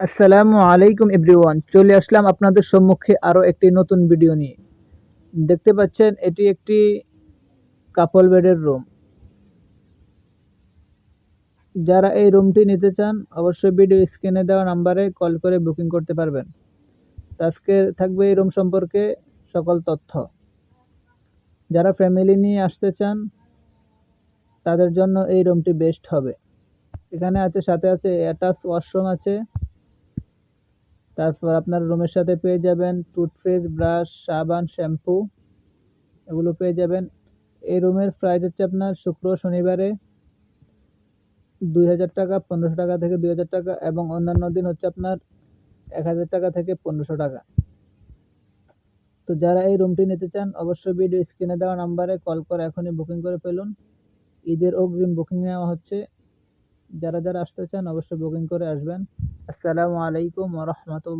আসসালামু আলাইকুম এভরিওয়ান, চলে আসলাম আপনাদের সম্মুখে আরও একটি নতুন ভিডিও নিয়ে। দেখতে পাচ্ছেন, এটি একটি কাপল বেডের রুম যারা এই রুমটি নিতে চান, অবশ্যই ভিডিও স্ক্রিনে দেওয়া নাম্বারে কল করে বুকিং করতে পারবেন। আজকে থাকবে এই রুম সম্পর্কে সকল তথ্য। যারা ফ্যামিলি নিয়ে আসতে চান, তাদের জন্য এই রুমটি বেস্ট হবে। এখানে আছে, সাথে আছে অ্যাটাচ ওয়াশরুম আছে। তারপর আপনার রুমের সাথে পেয়ে যাবেন টুথপেস্ট ব্রাশ সাবান শ্যাম্পু এগুলো পেয়ে যাবেন। এই রুমের প্রাইস হচ্ছে আপনার শুক্র শনিবারে দুই হাজার টাকা, পনেরোশো টাকা থেকে দুই হাজার টাকা এবং অন্যান্য দিন হচ্ছে আপনার এক হাজার টাকা থেকে পনেরোশো টাকা। তো যারা এই রুমটি নিতে চান, অবশ্যই ভিডিও স্ক্রিনে দেওয়া নাম্বারে কল করে এখনই বুকিং করে ফেলুন। ঈদের অগ্রিম বুকিং নেওয়া হচ্ছে যারা যারা আসতে চান অবশ্যই বুকিং করে আসবেন। আসসালামু আলাইকুম রহমতুল্লাহ।